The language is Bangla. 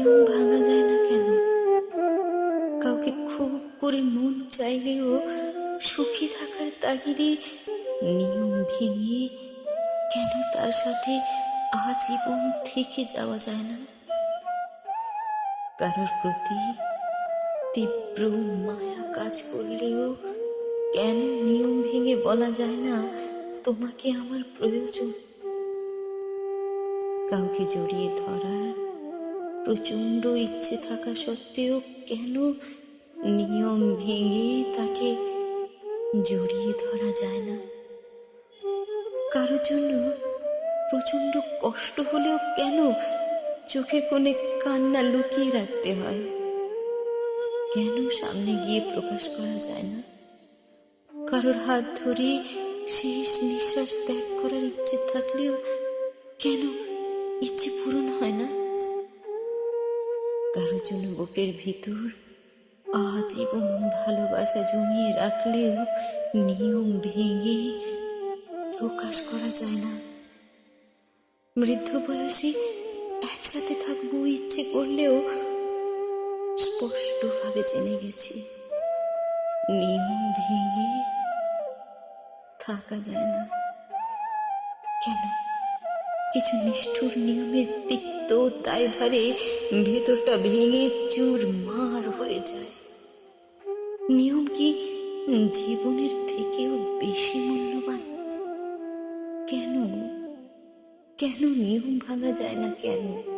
নিয়ম ভাঙা যায় না কেন? কাউকে খুব করে মন চাইলেও সুখী থাকার তাগিদে নিয়ম ভেঙে কেন তার সাথে আজীবন থেকে যাওয়া যায় না? কারোর প্রতি তীব্র মায়া কাজ করলেও কেন নিয়ম ভেঙে বলা যায় না, তোমাকে আমার প্রয়োজন? কাউকে জড়িয়ে ধরার প্রচণ্ড ইচ্ছে থাকা সত্ত্বেও কেন নিয়ম ভেঙে তাকে জড়িয়ে ধরা যায় না? কারও জন্য প্রচণ্ড কষ্ট হলেও কেন চোখের কোণে কান্না লুকিয়ে রাখতে হয়? কেন সামনে গিয়ে প্রকাশ করা যায় না? কারোর হাত ধরে শেষ নিঃশ্বাস ত্যাগ করার ইচ্ছে থাকলেও কেন ইচ্ছে পূরণ হয় না? কারোর জন্য বুকের ভিতর আজীবন ভালোবাসা জমিয়ে রাখলেও নিয়ম ভেঙে প্রকাশ করা যায় না। বৃদ্ধ বয়সে একসাথে থাকব ইচ্ছে করলেও স্পষ্টভাবে জেনে গেছি, নিয়ম ভেঙে থাকা যায় না। কেন? কিছু নিষ্ঠুর নিয়মের তিক্ত দায়ভারে ভেতরটা ভেঙে চুর মার হয়ে যায়। নিয়ম কি জীবনের থেকেও বেশি মূল্যবান? কেন? কেন নিয়ম ভাঙা যায় না কেন?